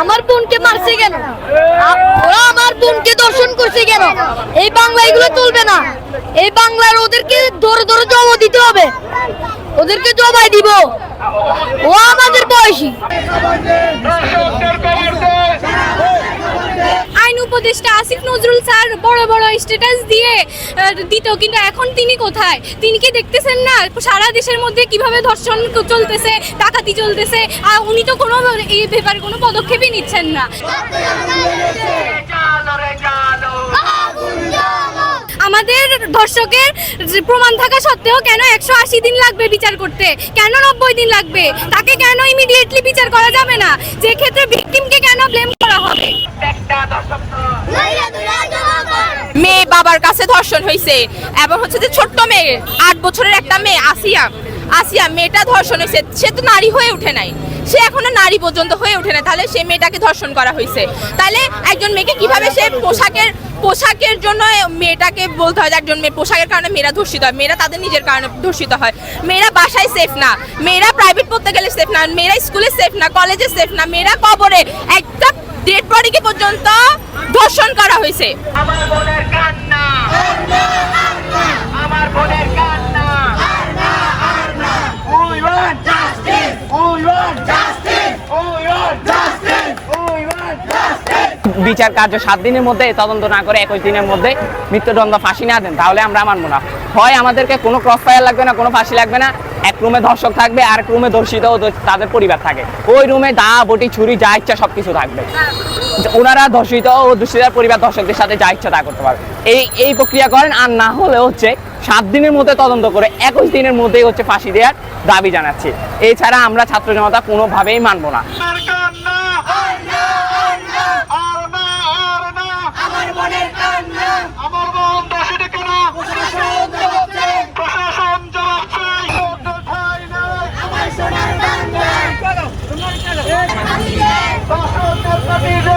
আমার বোনকে মারছে কেন? ওরা আমার বোনকে দর্শন করছে কেন? এই বাংলা এগুলো চলবে না। এই বাংলার ওদেরকে ধরে ধরে জমা দিতে হবে। ওদেরকে জবাই দিব। ও আমাদের বয়সী। বড় বড় স্ট্যাটাস দিয়ে দিত, কিন্তু এখন তিনি কোথায়? তিনি কি দেখতেছেন না সারা দেশের মধ্যে কীভাবে ধর্ষণ চলতেছে, ডাকাতি চলতেছে? আর উনি তো কোনো এই ব্যাপারে কোনো পদক্ষেপই নিচ্ছেন না। আমাদের ধর্ষকের প্রমাণ থাকা সত্ত্বেও কেন একশো আশি দিন লাগবে বিচার করতে? কেন নব্বই দিন লাগবে? তাকে কেন ইমিডিয়েটলি বিচার করা যাবে না? যে ক্ষেত্রে ভিকটিমকে কেন ব্লেম করা হবে মেয়ে কাছে ধর্ষণ হয়েছে এবং হচ্ছে যে ছোট্ট মেয়ে, আট বছরের একটা মেয়ে, আসিয়া আসিয়া মেয়েটা ধর্ষণ হয়েছে সে তো নারী হয়ে ওঠে নাই। সে এখনও নারী পর্যন্ত হয়ে ওঠে না তাহলে সে মেয়েটাকে ধর্ষণ করা হয়েছে তাহলে একজন মেয়েকে কীভাবে সে পোশাকের পোশাকের জন্য মেয়েটাকে বলতে হয় একজন মেয়ে, পোশাকের কারণে মেয়েরা ধর্ষিত হয়। মেয়েরা তাদের নিজের কারণে ধর্ষিত হয়। মেয়েরা বাসায় সেফ না। মেয়েরা প্রাইভেট পড়তে গেলে সেফ না। মেয়েরা স্কুলে সেফ না। কলেজে সেফ না। মেয়েরা কবরে একটা ডেড বডিকে পর্যন্ত ধর্ষণ করা হয়েছে আমার বোনের কান্না আমার বোনের কান্না We want justice! We want justice! We want justice! We want justice! বিচার কার্য সাত দিনের মধ্যে তদন্ত না করে একুশ দিনের মধ্যে মৃত্যুদণ্ড ফাঁসি না দেন তাহলে আমরা মানবো না হয় আমাদেরকে কোনো ক্রস ফায়ার লাগবে না কোনো ফাঁসি লাগবে না এক রুমে ধর্ষক থাকবে আর এক রুমে ধর্ষিত তাদের পরিবার থাকে। ওই রুমে দা, বটি, ছুরি, যা ইচ্ছা সব কিছু থাকবে। ওনারা ধর্ষিত ও দূষিতার পরিবার ধর্ষকদের সাথে যা ইচ্ছা তা করতে পারবে। এই এই প্রক্রিয়া করেন, আর না হলে হচ্ছে সাত দিনের মধ্যে তদন্ত করে একুশ দিনের মধ্যেই হচ্ছে ফাঁসি দেওয়ার দাবি জানাচ্ছি। এছাড়া আমরা ছাত্র জনতা কোনোভাবেই মানবো না। Bahasa Nabi